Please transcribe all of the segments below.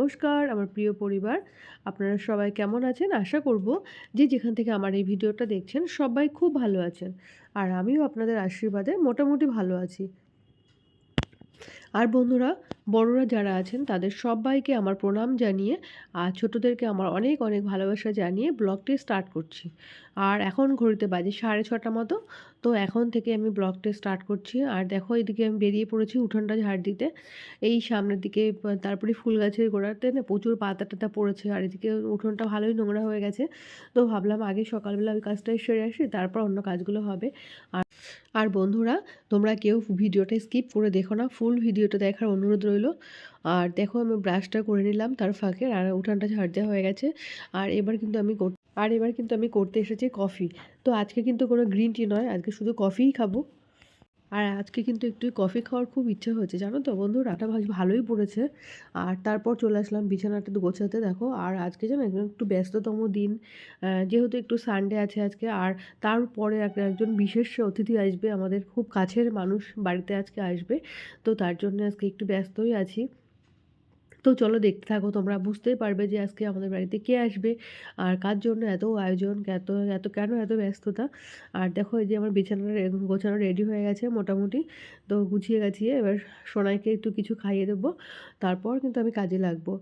নমস্কার, আমার প্রিয় পরিবার। আপনারা সবাই কেমন আছেন? আশা করব যে যেখান থেকে আমার এই ভিডিওটা দেখছেন সবাই খুব ভালো আছেন। আর আমিও আপনাদের আশীর্বাদে মোটামুটি ভালো আছি। আর বন্ধুরা, বড়রা যারা আছেন, তাদের সবাইকে আমার প্রণাম জানিয়ে, আর ছোটোদেরকে আমার অনেক অনেক ভালোবাসা জানিয়ে ব্লগটি স্টার্ট করছি। আর এখন ঘড়িতে বাজে সাড়ে ছটা মতো, তো এখন থেকে আমি ব্লগটা স্টার্ট করছি। আর দেখো, এদিকে আমি বেরিয়ে পড়েছি উঠোনটা ঝাড় দিতে। এই সামনের দিকে, তারপরে ফুল গাছের গোড়াতে না প্রচুর পাতা টাতা পড়েছে। আর এদিকে উঠোনটা ভালোই নোংরা হয়ে গেছে। তো ভাবলাম আগে সকালবেলা ওই কাজটাই সেরে আসি, তারপর অন্য কাজগুলো হবে। আর আর বন্ধুরা, তোমরা কেউ ভিডিওটা স্কিপ করে দেখো না ফুল ভিডিওটা দেখার অনুরোধ রইল। আর দেখো, আমি ব্রাশটা করে নিলাম তার ফাঁকে, আর উঠানটা ঝাড় দেওয়া হয়ে গেছে। আর এবার কিন্তু আমি আর এবার কিন্তু আমি করতে এসেছি কফি তো আজকে কিন্তু কোনো গ্রিন টি নয়, আজকে শুধু কফিই খাব। আর আজকে কিন্তু একটু কফি খাওয়ার খুব ইচ্ছে হয়েছে, জানো তো বন্ধু রাটা ভাজ ভালোই পড়েছে। আর তারপর চলে আসলাম বিছানাটা তো গোছাতে, দেখো। আর আজকে জানো একটু ব্যস্ততম দিন যেহেতু একটু সানডে আছে আজকে, আর তারপরে একজন বিশেষ অতিথি আসবে, আমাদের খুব কাছের মানুষ বাড়িতে আজকে আসবে। তো তার জন্য আজকে একটু ব্যস্তই আছি। তো চলো দেখতে থাকো, তোমরা বুঝতেই পারবে যে আজকে আমাদের বাড়িতে কে আসবে আর কার জন্য এত আয়োজন, এত এত কেন এত ব্যস্ততা। আর দেখো এই যে আমার বিছানার গোছানো রেডি হয়ে গেছে মোটামুটি। তো গুছিয়ে গেছিয়ে এবার সোনাইকে একটু কিছু খাইয়ে দেবো, তারপর কিন্তু আমি কাজে লাগবো।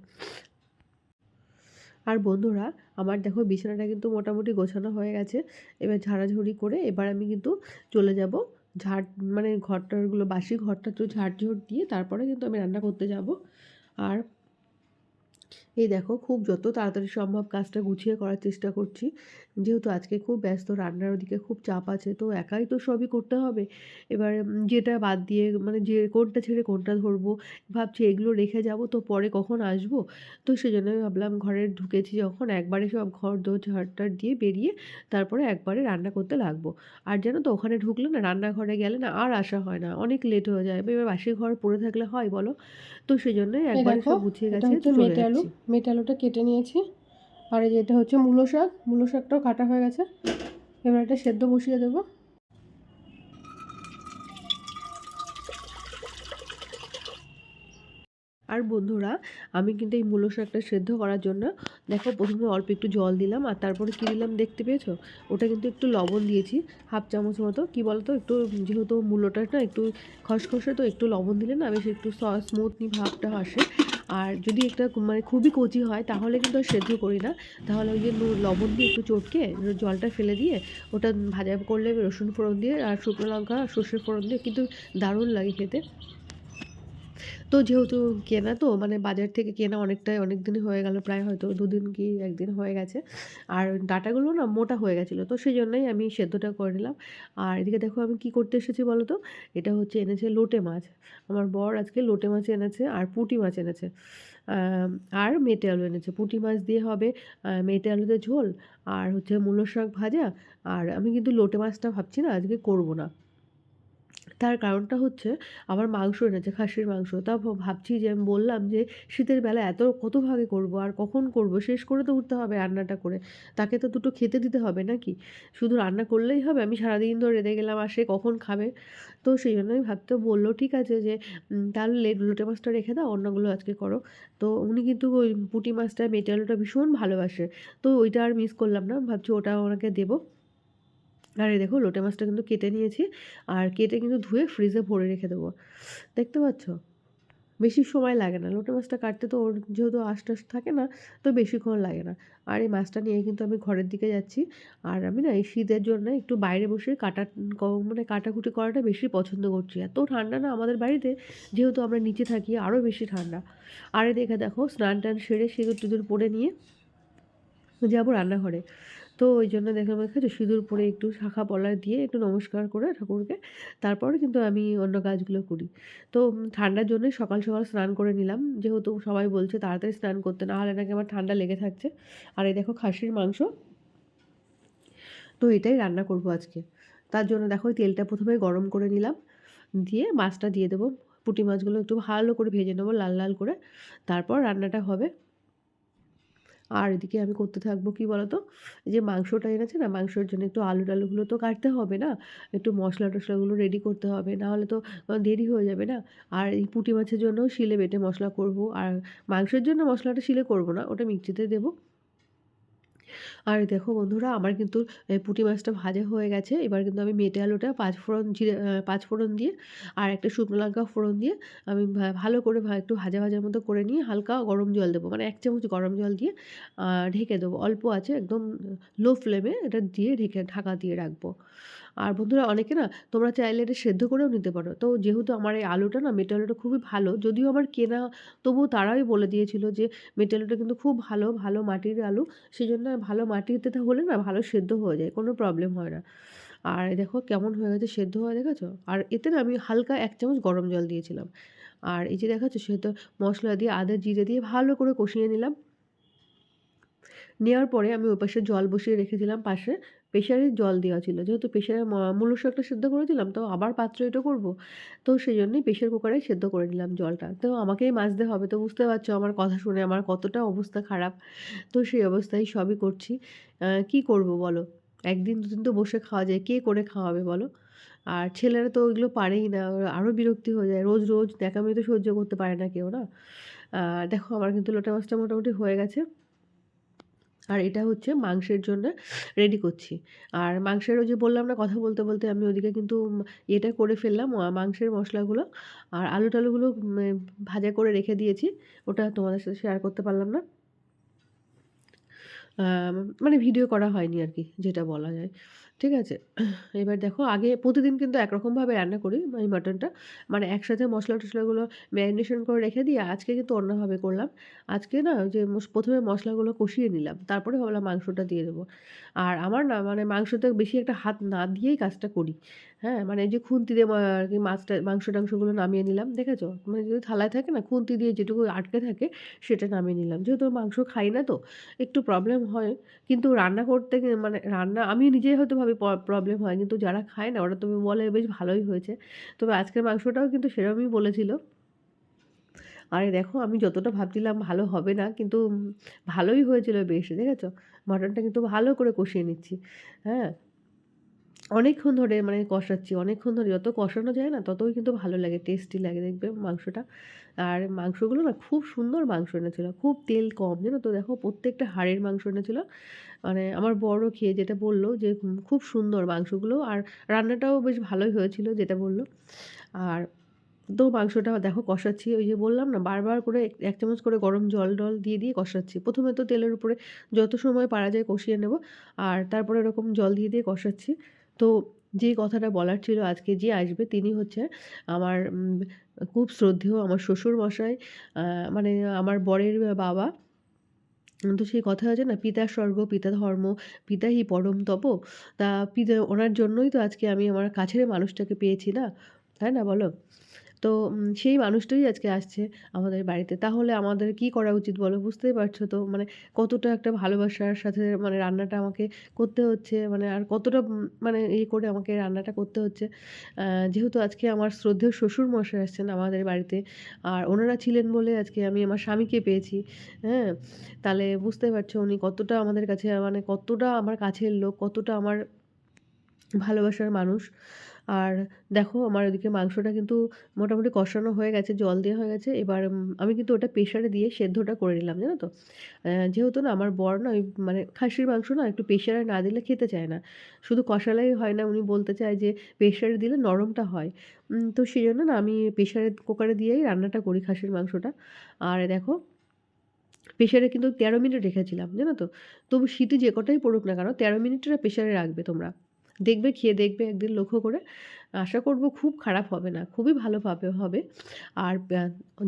আর বন্ধুরা, আমার দেখো বিছানাটা কিন্তু মোটামুটি গোছানো হয়ে গেছে। এবার ঝাড়াঝুড়ি করে এবার আমি কিন্তু চলে যাব ঝাড় মানে ঘরটারগুলো বাসি ঘরটা তো ঝাড় ঝোড় দিয়ে তারপরে কিন্তু আমি রান্না করতে যাব। আর এই দেখো খুব যত তাড়াতাড়ি সম্ভব কাজটা গুছিয়ে করার চেষ্টা করছি। যেহেতু আজকে খুব ব্যস্ত রান্নার ওদিকে খুব চাপ আছে তো একাই তো সবই করতে হবে। এবার যেটা বাদ দিয়ে মানে যে কোনটা ছেড়ে কোনটা ধরবো ভাবছি এগুলো রেখে যাব তো পরে কখন আসব? তো সেজন্য আমি ভাবলাম ঘরে ঢুকেছি যখন একবারে সব ঘর দো ঝাড়টার দিয়ে বেরিয়ে তারপরে একবারে রান্না করতে লাগবো। আর জানো তো ওখানে ঢুকলে না রান্নাঘরে গেলে না আর আসা হয় না অনেক লেট হয়ে যায়। এবার বাসি ঘর পড়ে থাকলে হয় বলো? তো সেই জন্যই একবারে সব গুছিয়ে গেছে আলু। মেটে আলুটা কেটে নিয়েছি। আর এই যেটা হচ্ছে মূলো শাক। মূলো শাকটাও কাটা হয়ে গেছে। এবার এটা সেদ্ধ বসিয়ে দেবো। আর বন্ধুরা, আমি কিন্তু এই মূলো শাকটা সেদ্ধ করার জন্য, দেখো প্রথমে অল্প একটু জল দিলাম আর তারপরে কী দিলাম দেখতে পেয়েছ? ওটা কিন্তু একটু লবণ দিয়েছি, হাফ চামচ মতো। কী বলতো, একটু যেহেতু মূলোটা না একটু খসখসে, তো একটু লবণ দিলে না বেশ একটু স্মুথনি ভাবটা আসে। আর যদি একটা মানে খুবই কচি হয়, তাহলে কিন্তু আর সেদ্ধ করি না। তাহলে ওই যে লবণ দিয়ে একটু চটকে জলটা ফেলে দিয়ে ওটা ভাজা করলে রসুন ফোড়ন দিয়ে আর শুকনো লঙ্কা, সর্ষের ফোড়ন দিয়ে, কিন্তু দারুণ লাগে খেতে। তো যেহেতু কেনা তো মানে বাজার থেকে কেনা অনেকটাই অনেক দিনই হয়ে গেল, প্রায় হয়তো দুদিন কি একদিন হয়ে গেছে। আর ডাটাগুলো না মোটা হয়ে গেছিল, তো সেই জন্যই আমি সেদ্ধটা করে নিলাম। আর এদিকে দেখো আমি কি করতে এসেছি বলো তো এটা হচ্ছে এনেছে লোটে মাছ। আমার বর আজকে লোটে মাছ এনেছে আর পুঁটি মাছ এনেছে। আর মেটে আলু এনেছে। পুঁটি মাছ দিয়ে হবে মেটে আলুতে ঝোল আর হচ্ছে মূলো শাক ভাজা। আর আমি কিন্তু লোটে মাছটা ভাবছি না আজকে করব না। তার কারণটা হচ্ছে আমার মাংস এনেছে খাসির মাংস, তা ভাবছি যে আমি বললাম যে শীতের বেলা এত কত ভাগে করব আর কখন করব, শেষ করে তো উঠতে হবে রান্নাটা করে। তাকে তো দুটো খেতে দিতে হবে নাকি? শুধু রান্না করলেই হবে? আমি সারাদিন ধরে রেঁধে গেলাম আর সে কখন খাবে? তো সেই জন্য আমি ভাবতে বলল, ঠিক আছে যে তাহলে লোটে মাছটা রেখে দাও, অন্যগুলো আজকে করো। তো উনি কিন্তু ওই পুঁটি মাছটা মেটালোটা ভীষণ ভালোবাসে। তো ওইটা আর মিস করলাম না, ভাবছি ওটা ওনাকে দেবো। আর এই দেখো লোটে মাছটা কিন্তু কেটে নিয়েছি, আর কেটে কিন্তু ধুয়ে ফ্রিজে ভরে রেখে দেবো। দেখতে পাচ্ছ? বেশি সময় লাগে না। লোটে মাছটা কাটতে তো ওর যেহেতু আশ টাশ থাকে না, তো বেশিক্ষণ লাগে না। আর এই মাছটা নিয়ে কিন্তু আমি ঘরের দিকে যাচ্ছি। আর আমি না এই শীতের জন্য একটু বাইরে বসে কাটা মানে কাটাকুটি করাটা বেশি পছন্দ করছি। এত ঠান্ডা না আমাদের বাড়িতে, যেহেতু আমরা নিচে থাকি আরও বেশি ঠান্ডা। আর দেখে দেখো স্নান টান সেরে সিঁদুর টিঁদুর পরে নিয়ে যাব রান্নাঘরে। তো ওই জন্য দেখলাম এখানে সিঁদুর পরে একটু শাখা পলা দিয়ে একটু নমস্কার করে ঠাকুরকে। তারপরে কিন্তু আমি অন্য কাজগুলো করি। তো ঠান্ডার জন্যই সকাল সকাল স্নান করে নিলাম। যেহেতু সবাই বলছে তাড়াতাড়ি স্নান করতে, না হলে নাকি আমার ঠান্ডা লেগে থাকছে। আর এই দেখো খাসির মাংস। তো এটাই রান্না করব আজকে। তার জন্য দেখো তেলটা প্রথমে গরম করে নিলাম। দিয়ে মাছটা দিয়ে দেবো। পুঁটি মাছগুলো একটু ভালো করে ভেজে নেব, লাল লাল করে। তারপর রান্নাটা হবে আর এদিকে আমি করতে থাকব কি বলতো? যে মাংসটা এনেছে না, মাংসের জন্য একটু আলু টালুগুলো তো কাটতে হবে না? একটু মশলা টশলাগুলো রেডি করতে হবে, নাহলে তো দেরি হয়ে যাবে না? আর এই পুঁটি মাছের জন্যও শিলে বেটে মশলা করব, আর মাংসের জন্য মশলাটা শিলে করব না, ওটা মিক্সিতে দেবো। আর দেখো বন্ধুরা, আমার কিন্তু পুঁটি মাছটা ভাজা হয়ে গেছে। এবার কিন্তু আমি মেটে আলুটা পাঁচ ফোড়ন জিরে পাঁচ ফোড়ন দিয়ে আর একটা শুকনো লঙ্কা ফোড়ন দিয়ে আমি ভালো করে একটু ভাজা ভাজার মতো করে নিয়ে হালকা গরম জল দেবো। মানে এক চামচ গরম জল দিয়ে ঢেকে দেবো। অল্প আছে, একদম লো ফ্লেমে এটা দিয়ে ঢেকে, ঢাকা দিয়ে রাখব। আর বন্ধুরা অনেকে না তোমরা চাইলে এটা সেদ্ধ করেও নিতে পারো। তো যেহেতু আমার এই আলুটা না, মেটে আলুটা খুবই ভালো, যদিও আমার কেনা, তবুও তারাই বলে দিয়েছিল যে মেটে আলুটা কিন্তু খুব ভালো ভালো মাটির আলু। সেই জন্য ভালো মাটিতে হলে না ভালো সেদ্ধ হয়ে যায়, কোনো প্রবলেম হয় না। আর দেখো কেমন হয়ে গেছে, সেদ্ধ হয়ে দেখেছ? আর এতে না আমি হালকা এক চামচ গরম জল দিয়েছিলাম। আর এই যে দেখাচ্ছ, সেদ্ধ মশলা দিয়ে, আদা, জিরে দিয়ে ভালো করে কষিয়ে নিলাম। নেওয়ার পরে আমি ওই পাশে জল বসিয়ে রেখেছিলাম পাশে। প্রেশারে জল দেওয়া ছিল। যেহেতু প্রেশারে মূল শাকটা সেদ্ধ করেছিলাম, তো আবার পাত্র এটা করব। তো সেই জন্যই প্রেশার কুকারে সেদ্ধ করে নিলাম জলটা। তো আমাকেই মাজতে হবে, তো বুঝতে পারছ আমার কথা শুনে আমার কতটা অবস্থা খারাপ। তো সেই অবস্থায় সবই করছি। কি করব বলো? একদিন, দুদিন তো বসে খাওয়া যায়, কে করে খাওয়াবে বলো? আর ছেলেরা তো ওইগুলো পারেই না আরও বিরক্তি হয়ে যায়। রোজ রোজ দেখামি তো সহ্য করতে পারে না কেউ, না? দেখো আমার কিন্তু লোটা মাছটা মোটামুটি হয়ে গেছে। আর এটা হচ্ছে মাংসের জন্য রেডি করছি। আর মাংসের ওই যে বললাম না কথা বলতে বলতে আমি ওদিকে কিন্তু এটা করে ফেললাম মাংসের মশলাগুলো। আর আলু টালুগুলো ভাজা করে রেখে দিয়েছি। ওটা তোমাদের সাথে শেয়ার করতে পারলাম না। মানে ভিডিও করা হয়নি আর কি, যেটা বলা যায়। ঠিক আছে? এবার দেখো, আগে প্রতিদিন কিন্তু একরকমভাবে রান্না করি, এই মাটনটা। মানে একসাথে মশলা-টশলাগুলো ম্যারিনেশন করে রেখে দিয়ে আজকে কিন্তু অন্যভাবে করলাম। আজকে না যে প্রথমে ১ম মশলাগুলো কষিয়ে নিলাম। তারপরে ভাবলাম মাংসটা দিয়ে দেবো। আর আমার না মানে মাংসতে বেশি একটা হাত না দিয়েই কাজটা করি। হ্যাঁ? মানে যে খুন্তি দিয়ে মা আরকি মাছটা মাংস-টাংসগুলো নামিয়ে নিলাম। দেখেছ? মানে যদি থালায় থাকে না, খুন্তি দিয়ে যেটুকু আটকে থাকে, সেটা নামিয়ে নিলাম। যেহেতু মাংস খাই না তো, একটু প্রবলেম হয়। কিন্তু রান্না করতে মানে রান্না, আমি নিজেই হয়তো ভাবি প্রবলেম হয়। কিন্তু যারা খায় না, ওরা তো বলে, বেশ ভালোই হয়েছে। তবে আজকের মাংসটাও কিন্তু সেরকমই বলেছিল। আর দেখো, আমি যতটা ভাবছিলাম ভালো হবে না, কিন্তু ভালোই হয়েছিল বেশ। দেখেছ? মাটনটা কিন্তু ভালো করে কষিয়ে নিচ্ছি। হ্যাঁ? অনেকক্ষণ ধরে মানে কষাচ্ছি। অনেকক্ষণ ধরে যত কষানো যায় না ততই কিন্তু ভালো লাগে, টেস্টি লাগে দেখবে মাংসটা। আর মাংসগুলো না খুব সুন্দর মাংস এনেছিলো খুব তেল কম জানো তো? দেখো প্রত্যেকটা হাড়ের মাংস এনেছিলো মানে আমার বড়ও খেয়ে যেটা বলল যে খুব সুন্দর মাংসগুলো আর রান্নাটাও বেশ ভালোই হয়েছিল যেটা বলল। আর তো মাংসটা দেখো কষাচ্ছি। ওই যে বললাম না বারবার করে এক চামচ করে গরম জল-টল দিয়ে, দিয়ে কষাচ্ছি। প্রথমে তো তেলের উপরে যত সময় পারা যায় কষিয়ে নেব। আর তারপরে এরকম জল দিয়ে, দিয়ে কষাচ্ছি। তো যেই কথাটা বলার ছিল আজকে যে আসবে তিনি হচ্ছে আমার খুব শ্রদ্ধেয় আমার শ্বশুর মশাই মানে আমার বরের বাবা। তো সেই কথা আছে না পিতা স্বর্গ, পিতা ধর্ম, পিতা হি পরম তপ। তা পিতা ওনার জন্যই তো আজকে আমি আমার কাছের মানুষটাকে পেয়েছি না। তাই না বলো? তো সেই মানুষটাই আজকে আসছে আমাদের বাড়িতে। তাহলে আমাদের কি করা উচিত বলো? বুঝতেই পারছ তো মানে কতটা একটা ভালোবাসার সাথে মানে রান্নাটা আমাকে করতে হচ্ছে। মানে আর কতটা মানে ইয়ে করে আমাকে রান্নাটা করতে হচ্ছে। যেহেতু আজকে আমার শ্রদ্ধেয় শ্বশুর মশাই আসছেন আমাদের বাড়িতে। আর ওনারা ছিলেন বলে আজকে আমি আমার স্বামীকে পেয়েছি। হ্যাঁ? তাহলে বুঝতে পারছ উনি কতটা আমাদের কাছে মানে কতটা আমার কাছের লোক, কতটা আমার ভালোবাসার মানুষ। আর দেখো আমার ওদিকে মাংসটা কিন্তু মোটামুটি কষানো হয়ে গেছে, জল দেওয়া হয়ে গেছে। এবার আমি কিন্তু ওটা প্রেশারে দিয়ে সেদ্ধটা করে নিলাম, জানো তো? যেহেতু না আমার বর না ওই মানে খাসির মাংস না একটু প্রেশারে না দিলে খেতে চায় না। শুধু কষালেই হয় না, উনি বলতে চায় যে প্রেশারে দিলে নরমটা হয়। তো সেই জন্য না আমি প্রেশারে কুকারে দিয়েই রান্নাটা করি খাসির মাংসটা। আর দেখো প্রেশারে কিন্তু ১৩ মিনিট রেখেছিলাম, জানো তো? তবু সিটি যে কটাই পড়ুক না কেন ১৩ মিনিটটা প্রেশারে রাখবে তোমরা। দেখবে খেয়ে দেখবে একদিন লক্ষ্য করে। আশা করব খুব খারাপ হবে না। খুবই ভালোভাবে হবে। আর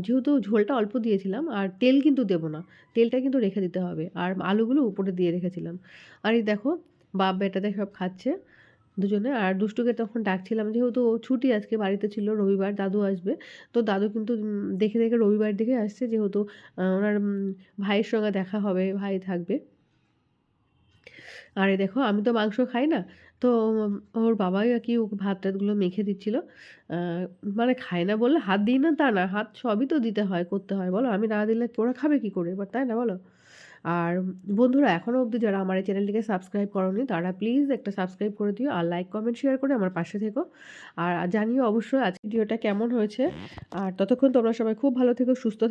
যেহেতু ঝোলটা অল্প দিয়েছিলাম আর তেল কিন্তু দেব না। তেলটা কিন্তু রেখে দিতে হবে। আর আলুগুলো উপরে দিয়ে রেখেছিলাম। আর এই দেখো বাপ বেটাতে সব খাচ্ছে দুজনে। আর দুষ্টুকে তখন ডাকছিলাম যেহেতু ও ছুটি আজকে বাড়িতে ছিল রবিবার দাদু আসবে। তো দাদু কিন্তু দেখে, দেখে রবিবার দেখে আসছে যেহেতু ওনার ভাইয়ের সঙ্গে দেখা হবে, ভাই থাকবে। আরে দেখো আমি তো মাংস খাই না। তো ওর বাবাই আরকি ওকে ভাত-টাতগুলো মেখে দিচ্ছিল। মানে খায় না বললে হাত দিই না তা না। হাত সবই তো দিতে হয়, করতে হয় বলো? আমি না দিলে ওরা খাবে কি করে এবার, তাই না বলো? আর বন্ধুরা এখনও অবধি যারা আমার এই চ্যানেলটিকে সাবস্ক্রাইব করনি তারা প্লিজ একটা সাবস্ক্রাইব করে দিও আর লাইক কমেন্ট শেয়ার করে আমার পাশে থেকো আর জানিও অবশ্যই আজকে ভিডিওটা কেমন হয়েছে আর ততক্ষণ তোমরা সবাই খুব ভালো থেকো সুস্থ থেকো